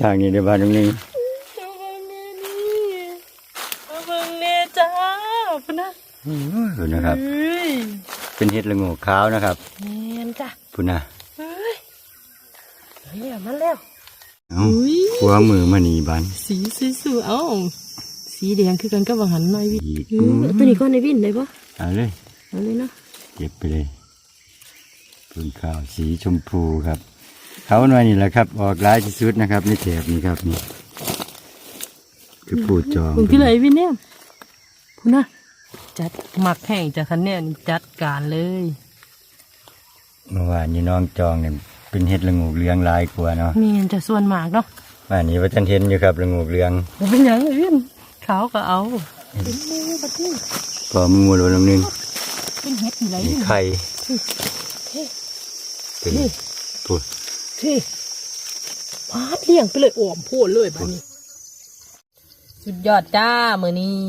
ทางนี้เดี๋ยวบ้านตรงนี้เอาเบิ่งแน่นี่เอาเบิ่งแน่จ้าพุ่นนะพุ่นนะครับเฮ้ยเป็นเห็ดละโงูขาวนะครับแม่นจ้ะพุ่นนะเฮ้ยมาแล้วมาแล้วเอ้าอุ้ยขัวมือมานี่บ้านสีสวยๆเอ้าสีแดงคือกันกับวังหันหน่อยวิอีกเออตัวนี้ก็ในวินได้ปะเอาเลยเอาเลยเนาะเก็บไปเลยพื้นข้าวสีชมพูครับ เขาหน่อยนี่แหละครับ ออกร้ายที่สุดนะครับในแถบนี้ครับนี่คือปูจองคุณพี่เลยวินเนี่ยพุ่นนะจัดหมักแห้งจากคันเนี่ยนี่จัดการเลยเมื่อวานนี้น้องจองเนี่ยเป็นเห็ดละโงูเหลืองหลายกว่าเนาะแม่นจะส่วนมากเนาะว่านนี้ว่าท่านเห็นอยู่ครับละโงูเหลืองบ่เป็นหยังเลยวินขาวก็เอาเป็นแม่บัดนี้ก็มือหมดลงนึงเป็นเห็ดอยู่ไรมีนี่ไข่เป็นปูด ที่พาดเลี้ยงไปเลยอ้อมพูดเลยบัดนี้ สุดยอดจ้ามือนี้